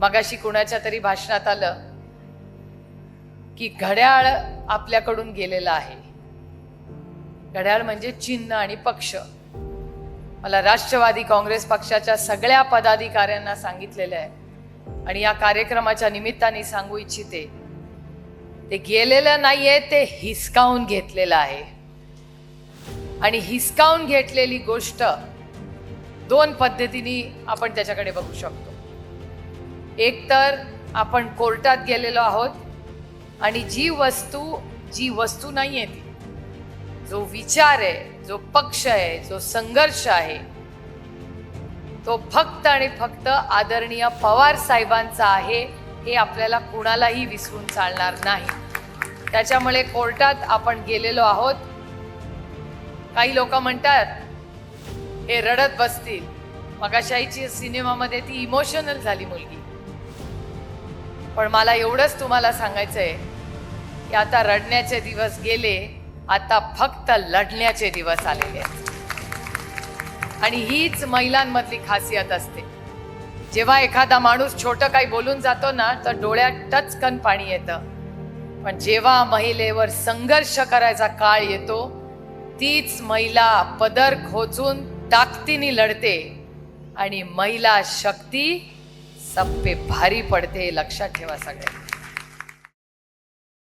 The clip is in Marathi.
मगाशी कुणाच्या तरी भाषणात आलं की घड्याळ आपल्याकडून गेलेलं आहे. घड्याळ म्हणजे चिन्ह आणि पक्ष. मला राष्ट्रवादी काँग्रेस पक्षाच्या सगळ्या पदाधिकाऱ्यांना सांगितलेलं आहे. आणि या कार्यक्रमाच्या निमित्ताने सांगू इच्छिते ते गेलेलं नाहीये ते हिसकावून घेतलेलं आहे. आणि हिसकावून घेतलेली गोष्ट दोन पद्धतीने आपण त्याच्याकडे बघू शकतो. एकतर आपण कोर्टात गेलेलो आहोत आणि जी वस्तू जी वस्तू नाही आहे ती जो विचार आहे जो पक्ष आहे जो संघर्ष आहे तो फक्त आणि फक्त आदरणीय पवार साहेबांचा आहे हे आपल्याला कुणालाही विसरून चालणार नाही. त्याच्यामुळे कोर्टात आपण गेलेलो आहोत. काही लोक म्हणतात हे रडत बसतील. मगाशाहीची सिनेमामध्ये ती इमोशनल झाली मुलगी. पण मला एवढंच तुम्हाला सांगायचंय की आता रडण्याचे दिवस गेले आता फक्त लढण्याचे दिवस आलेले आहेत. आणि हीच महिलांमधली खासियत असते. जेव्हा एखादा माणूस छोटं काही बोलून जातो ना तर डोळ्यात टचकन पाणी येतं. पण जेव्हा महिलेवर संघर्ष करायचा काळ येतो तीच महिला पदर खोचून ताकदीने लढते आणि महिला शक्ती सप्पे भारी पडते लक्षात ठेवा सगळे